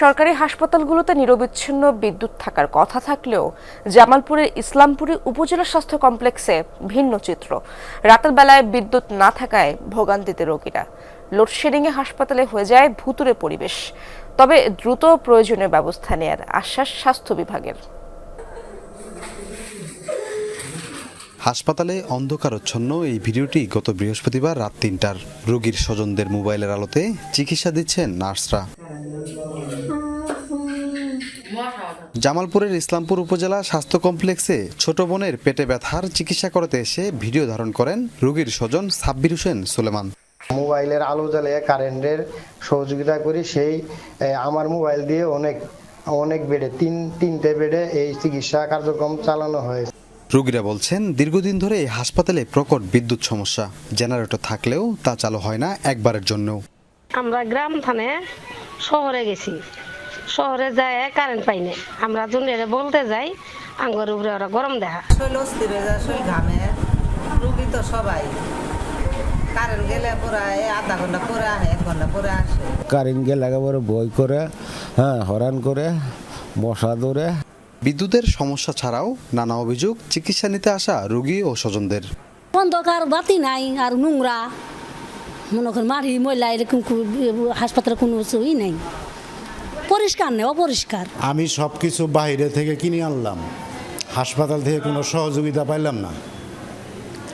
সরকারি হাসপাতালগুলোতে নিরবিচ্ছিন্ন বিদ্যুৎ থাকার কথা থাকলেও জামালপুরের ইসলামপুরে উপজেলা স্বাস্থ্য কমপ্লেক্সে ভিন্ন চিত্র। রাতের বেলায় বিদ্যুৎ না থাকায় ভোগান্তিতে রোগীরা। লোডশেডিংয়ে হাসপাতালে হয়ে যায় ভুতুরে পরিবেশ। তবে দ্রুত প্রয়োজনীয় ব্যবস্থা নেয়ার আশ্বাস স্বাস্থ্য বিভাগের। হাসপাতালে অন্ধকারচ্ছন্ন এই ভিডিওটি গত বৃহস্পতিবার রাত তিনটার। রোগীর স্বজনদের মোবাইলের আলোতে চিকিৎসা দিচ্ছেন নার্সরা। জামালপুরের ইসলামপুর উপজেলা স্বাস্থ্য কমপ্লেক্সে ছোট বোনের পেটে ব্যথার চিকিৎসা করতে এসে ভিডিও ধারণ করেন রোগীর স্বজন সাব্বির হোসেন সুলেমান। মোবাইলের আলো জ্বালিয়ে কারেন্টের সহযোগিতা করি সেই আমার মোবাইল দিয়ে অনেক অনেক বেডে তিন তিনটে বেডে এই চিকিৎসা কার্যক্রম চালানো হয়েছে। রোগীরা বলছেন দীর্ঘদিন ধরে এই হাসপাতালে প্রকট বিদ্যুৎ সমস্যা। জেনারেটর থাকলেও তা চালু হয় না একবারের জন্যও। আমরা গ্রাম থানে শহরে গেছি। শহরে যায় কারেন্ট পাই না আমরা দুনিয়ারে বলতে যাই আঙ্গুর উপরে ওরা গরম দেখা শৈল অস্থির হয়ে যায় শৈল ঘামে। রুগী তো সবাই। কারেন্ট গেলে পুরা আধা ঘণ্টা পরে আসে এক ঘণ্টা পরে আসে। কারেন্ট গেলে একেবারে বই করে হ্যাঁ হরান করে মশা ধরে। বিদ্যুতের সমস্যা ছাড়াও নানা অভিযোগ চিকিৎসা নিতে আসা রোগী ও স্বজনদের। অন্ধকার বাতি নাই আর নোংরা। মনে করেন মারি ময়লা এরকম হাসপাতালে কোনো ই নাই। পরিষ্কার নেই অপরিষ্কার? আমি সব কিছু বাইরে থেকে কিনে আনলাম। হাসপাতাল থেকে কোনো সহযোগিতা পাইলাম না।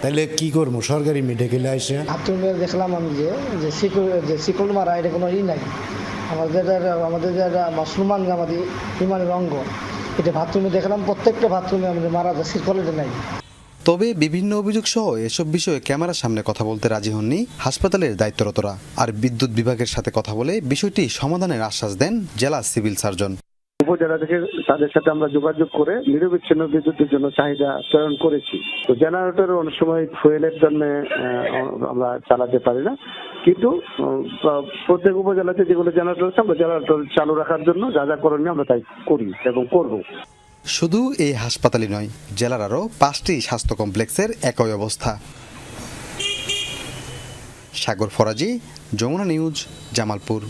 তাহলে কি করব? সরকারি মেডিকেলে এসে বাথরুমে দেখলাম আমি যে যে শিকল যে শিকল মারা এটা কোনো ই নাই। আমাদের যারা- আমাদের যারা মুসলমান আমাদের ইমানের অঙ্গ এটা বাথরুমে দেখলাম প্রত্যেকটা বাথরুমে আমাদের মারা যায় শিকল এটা নাই। তবে বিভিন্ন অভিযোগ সহ এসব বিষয়ে ক্যামেরার সামনে কথা বলতে রাজি হননি হাসপাতালের দায়িত্বরতরা। আর বিদ্যুৎ বিভাগের সাথে কথা বলে বিষয়টি সমাধানের আশ্বাস দেন জেলা সিভিল সার্জন। উপজেলা থেকে তাদের সাথে আমরা যোগাযোগ করে নিরবিচ্ছিন্ন বিদ্যুতের জন্য চাহিদা প্রেরণ করেছি। তো জেনারেটর অনেক সময় ফুয়েলের জন্য আমরা চালাতে পারি না। কিন্তু প্রত্যেক উপজেলাতে যেগুলো জেনারেটর আছে, আমরা জেনারেটর চালু রাখার জন্য যা যা করণীয় আমরা তাই করি এবং করব। শুধু এই হাসপাতালই নয়, জেলার আরও পাঁচটি স্বাস্থ্য কমপ্লেক্সের একই অবস্থা। সাগর ফরাজি, যমুনা নিউজ, জামালপুর।